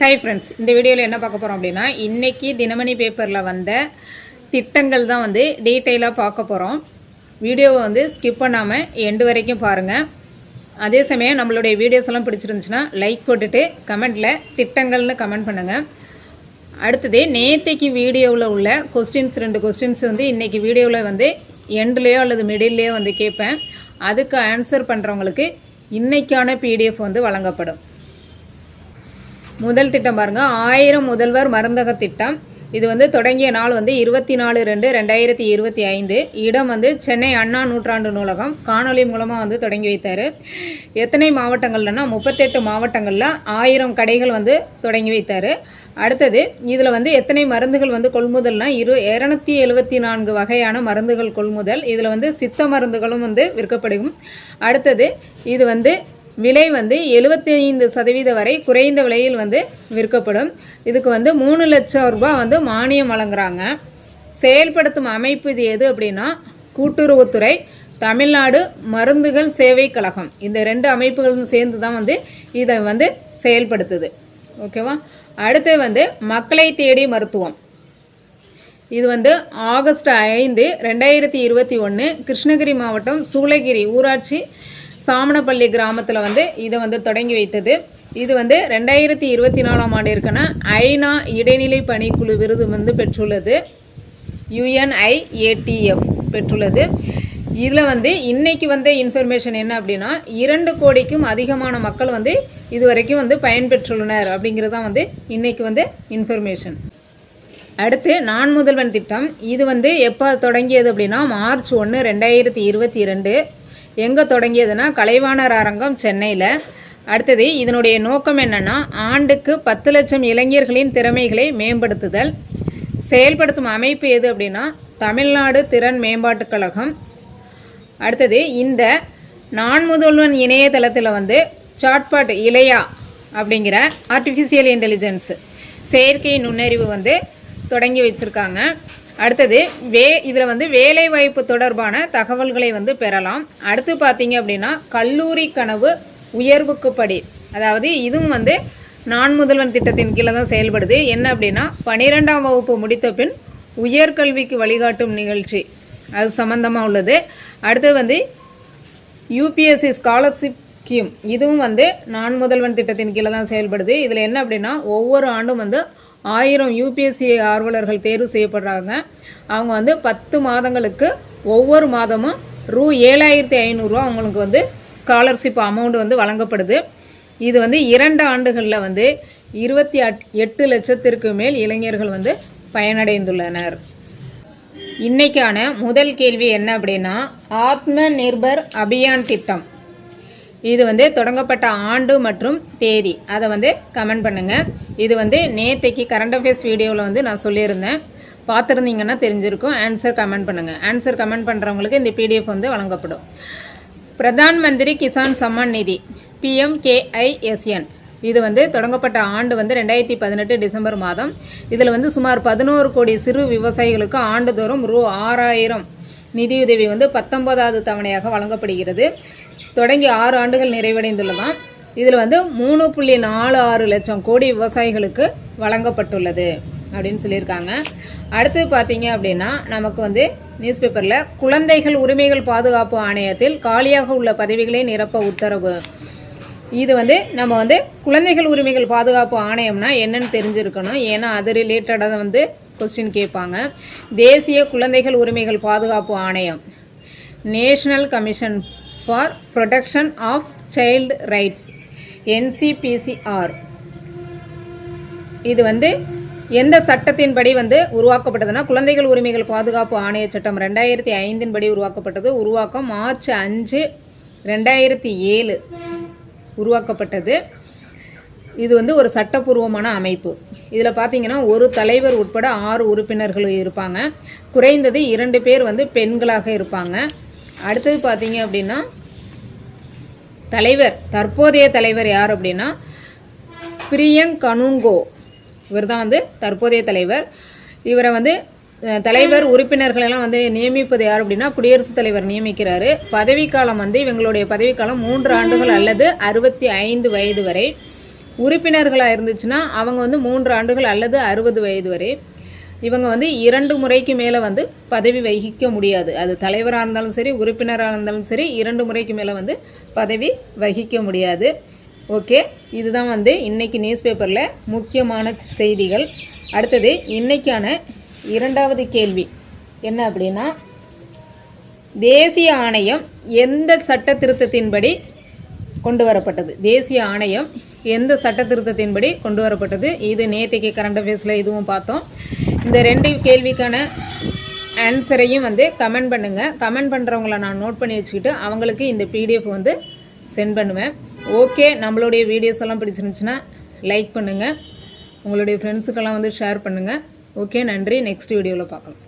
Hi friends இந்த வீடியோவில் என்ன பார்க்க போகிறோம் அப்படின்னா இன்றைக்கி தினமணி பேப்பரில் வந்த திட்டங்கள் தான் வந்து டீட்டெயிலாக பார்க்க போகிறோம் வீடியோவை வந்து ஸ்கிப் பண்ணாமல் எண்டு வரைக்கும் பாருங்கள் அதே சமயம் நம்மளுடைய வீடியோஸ் எல்லாம் பிடிச்சிருந்துச்சுன்னா லைக் போட்டுட்டு கமெண்ட்டில் திட்டங்கள்னு கமெண்ட் பண்ணுங்கள் அடுத்தது நேற்றைக்கு வீடியோவில் உள்ள கொஸ்டின்ஸ் ரெண்டு கொஸ்டின்ஸ் வந்து இன்றைக்கி வீடியோவில் வந்து எண்ட்லேயோ அல்லது மிடில்லையோ வந்து கேட்பேன். அதுக்கு ஆன்சர் பண்ணுறவங்களுக்கு இன்றைக்கான பிடிஎஃப் வந்து வழங்கப்படும். முதல் திட்டம் பாருங்க. ஆயிரம் முதல்வர் மருந்தக திட்டம். இது வந்து தொடங்கிய நாள் வந்து இருபத்தி நாலு ரெண்டு ரெண்டாயிரத்தி இருபத்தி ஐந்து. இடம் வந்து சென்னை அண்ணா நூற்றாண்டு நூலகம். காணொளி மூலமாக வந்து தொடங்கி வைத்தார். எத்தனை மாவட்டங்கள்லன்னா முப்பத்தெட்டு மாவட்டங்களில் ஆயிரம் கடைகள் வந்து தொடங்கி வைத்தார். அடுத்தது இதில் வந்து எத்தனை மருந்துகள் வந்து கொள்முதல்னா இரு இரநூத்தி எழுபத்தி நான்கு வகையான மருந்துகள் கொள்முதல். இதில் வந்து சித்த மருந்துகளும் வந்து விற்கப்படும். அடுத்தது இது வந்து விலை வந்து 75% சதவீத வரை குறைந்த விலையில் வந்து விற்கப்படும். இதுக்கு வந்து மூணு லட்சம் ரூபாய் வந்து மானியம் வழங்குறாங்க. செயல்படுத்தும் அமைப்பு இது எது அப்படின்னா கூட்டுறவுத்துறை தமிழ்நாடு மருந்துகள் சேவை கழகம். இந்த ரெண்டு அமைப்புகளும் சேர்ந்து தான் வந்து இதை வந்து செயல்படுத்துது. ஓகேவா? அடுத்து வந்து மக்களை தேடி மருத்துவம். இது வந்து ஆகஸ்ட் ஐந்து ரெண்டாயிரத்தி இருபத்தி ஒன்று கிருஷ்ணகிரி மாவட்டம் சூளகிரி ஊராட்சி சாமனப்பள்ளி கிராமத்தில் வந்து இதை வந்து தொடங்கி வைத்தது. இது வந்து ரெண்டாயிரத்தி இருபத்தி நாலாம் ஆண்டிற்கான ஐநா இடைநிலை பணிக்குழு விருது வந்து பெற்றுள்ளது. யுஎன்ஐஏடிஎஃப் பெற்றுள்ளது. இதில் வந்து இன்றைக்கு வந்த இன்ஃபர்மேஷன் என்ன அப்படின்னா இரண்டு கோடிக்கும் அதிகமான மக்கள் வந்து இதுவரைக்கும் வந்து பயன்பெற்றுள்ளனர் அப்படிங்கிறது தான் வந்து இன்றைக்கு வந்து இன்ஃபர்மேஷன் அடுத்து நான் முதல்வன் திட்டம். இது வந்து எப்போ தொடங்கியது அப்படின்னா மார்ச் ஒன்று ரெண்டாயிரத்தி இருபத்தி ரெண்டு எங்கே தொடங்கியதுன்னா கலைவாணர் அரங்கம் சென்னையில். அடுத்தது இதனுடைய நோக்கம் என்னன்னா ஆண்டுக்கு பத்து லட்சம் இளைஞர்களின் திறமைகளை மேம்படுத்துதல். செயல்படுத்தும் அமைப்பு எது அப்படின்னா தமிழ்நாடு திறன் மேம்பாட்டுக் கழகம். அடுத்தது இந்த நான் முதல்வன் இணையதளத்தில் வந்து சாட்பாட் இளையா அப்படிங்கிற ஆர்டிஃபிஷியல் இன்டெலிஜென்ஸ் செயற்கை நுண்ணறிவு வந்து தொடங்கி வச்சுருக்காங்க. அடுத்தது வே இதில் வந்து வேலைவாய்ப்பு தொடர்பான தகவல்களை வந்து பெறலாம். அடுத்து பார்த்தீங்க அப்படின்னா கல்லூரி கனவு உயர்வுக்கு படி. அதாவது இதுவும் வந்து நான் முதல்வன் திட்டத்தின் கீழே தான் செயல்படுது. என்ன அப்படின்னா பன்னிரெண்டாம் வகுப்பு முடித்த பின் உயர்கல்விக்கு வழிகாட்டும் நிகழ்ச்சி. அது சம்மந்தமாக உள்ளது. அடுத்து வந்து யூபிஎஸ்சி ஸ்காலர்ஷிப் ஸ்கீம் இதுவும் வந்து நான் முதல்வன் திட்டத்தின் கீழே தான் செயல்படுது. இதில் என்ன அப்படின்னா ஒவ்வொரு ஆண்டும் வந்து ஆயிரம் யூபிஎஸ்சி ஆர்வலர்கள் தேர்வு செய்யப்படுறாங்க. அவங்க வந்து பத்து மாதங்களுக்கு ஒவ்வொரு மாதமும் ரூ ஏழாயிரத்தி ஐநூறுரூவா அவங்களுக்கு வந்து ஸ்காலர்ஷிப் அமௌண்ட் வந்து வழங்கப்படுது. இது வந்து இரண்டு ஆண்டுகளில் வந்து இருபத்தி எட்டு லட்சத்திற்கு மேல் இளைஞர்கள் வந்து பயனடைந்துள்ளனர். இன்றைக்கான முதல் கேள்வி என்ன அப்படின்னா ஆத்ம நிர்பர் அபியான் திட்டம். இது வந்து தொடங்கப்பட்ட ஆண்டு மற்றும் தேதி. அதை வந்து கமெண்ட் பண்ணுங்கள் இது வந்து நேத்தைக்கு கரண்ட் அஃபேர்ஸ் வீடியோவில் வந்து நான் சொல்லியிருந்தேன். பார்த்துருந்தீங்கன்னா தெரிஞ்சிருக்கும். ஆன்சர் கமெண்ட் பண்ணுங்க. ஆன்சர் கமெண்ட் பண்ணுறவங்களுக்கு இந்த பிடிஎஃப் வந்து வழங்கப்படும். பிரதான் மந்திரி கிசான் சம்மான் நிதி பிஎம்கேஐஎஸ்என் இது வந்து தொடங்கப்பட்ட ஆண்டு வந்து ரெண்டாயிரத்தி பதினெட்டு டிசம்பர் மாதம். இதில் வந்து சுமார் பதினோரு கோடி சிறு விவசாயிகளுக்கு ஆண்டுதோறும் ரூ ஆறாயிரம் நிதியுதவி வந்து பத்தொன்பதாவது தவணையாக வழங்கப்படுகிறது. தொடங்கி ஆறு ஆண்டுகள் நிறைவடைந்துள்ளதாம். இதில் வந்து மூணு புள்ளி நாலு ஆறு லட்சம் கோடி விவசாயிகளுக்கு வழங்கப்பட்டுள்ளது அப்படின்னு சொல்லியிருக்காங்க. அடுத்து பார்த்தீங்க அப்படின்னா நமக்கு வந்து நியூஸ் பேப்பரில் குழந்தைகள் உரிமைகள் பாதுகாப்பு ஆணையத்தில் காலியாக உள்ள பதவிகளை நிரப்ப உத்தரவு. இது வந்து நம்ம வந்து குழந்தைகள் உரிமைகள் பாதுகாப்பு ஆணையம்னா என்னன்னு தெரிஞ்சிருக்கணும். ஏன்னா அது ரிலேட்டடாக வந்து கொஸ்டின் கேட்பாங்க. தேசிய குழந்தைகள் உரிமைகள் பாதுகாப்பு ஆணையம் national commission for protection of child rights NCPCR இது வந்து எந்த சட்டத்தின்படி வந்து உருவாக்கப்பட்டதுன்னா குழந்தைகள் உரிமைகள் பாதுகாப்பு ஆணைய சட்டம் ரெண்டாயிரத்தி ஐந்தின் படி உருவாக்கப்பட்டது. உருவாக்கம் மார்ச் அஞ்சு ரெண்டாயிரத்தி ஏழு உருவாக்கப்பட்டது. இது வந்து ஒரு சட்டப்பூர்வமான அமைப்பு. இதில் பார்த்தீங்கன்னா ஒரு தலைவர் உட்பட ஆறு உறுப்பினர்கள் இருப்பாங்க. குறைந்தது இரண்டு பேர் வந்து பெண்களாக இருப்பாங்க. அடுத்தது பார்த்தீங்க அப்படின்னா தலைவர் தற்போதைய தலைவர் யார் அப்படின்னா பிரியங்க் கனுங்கோ இவர் தான் வந்து தற்போதைய தலைவர். இவரை வந்து தலைவர் உறுப்பினர்களெல்லாம் வந்து நியமிப்பது யார் அப்படின்னா குடியரசுத் தலைவர் நியமிக்கிறாரு. பதவிக்காலம் வந்து இவங்களுடைய பதவிக்காலம் மூன்று ஆண்டுகள் அல்லது அறுபத்தி ஐந்து வயது வரை. உறுப்பினர்களாக இருந்துச்சுன்னா அவங்க வந்து மூன்று ஆண்டுகள் அல்லது அறுபது வயது வரை. இவங்க வந்து இரண்டு முறைக்கு மேலே வந்து பதவி வகிக்க முடியாது. அது தலைவராக இருந்தாலும் சரி உறுப்பினராக இருந்தாலும் சரி இரண்டு முறைக்கு மேலே வந்து பதவி வகிக்க முடியாது. ஓகே இதுதான் வந்து இன்னைக்கு நியூஸ் பேப்பரில் முக்கியமான செய்திகள். அடுத்தது இன்னைக்கான இரண்டாவது கேள்வி. என்ன அப்படின்னா தேசிய ஆணையம் எந்த சட்ட திருத்தத்தின்படி கொண்டு வரப்பட்டது? தேசிய ஆணையம் எந்த சட்ட திருத்தத்தின்படி கொண்டு வரப்பட்டது? இது நேற்றுக்கு கரண்ட் அஃபேர்ஸில் இதுவும் பார்த்தோம். இந்த ரெண்டு கேள்விக்கான ஆன்சரையும் வந்து கமெண்ட் பண்ணுங்கள் கமெண்ட் பண்ணுறவங்கள நான் நோட் பண்ணி வச்சுக்கிட்டு அவங்களுக்கு இந்த பிடிஎஃப் வந்து சென்ட் பண்ணுவேன். ஓகே நம்மளுடைய வீடியோஸ் எல்லாம் பிடிச்சிருந்துச்சுன்னா லைக் பண்ணுங்கள் உங்களுடைய ஃப்ரெண்ட்ஸுக்கெல்லாம் வந்து ஷேர் பண்ணுங்கள் ஓகே நன்றி. நெக்ஸ்ட் வீடியோவில் பார்க்கலாம்.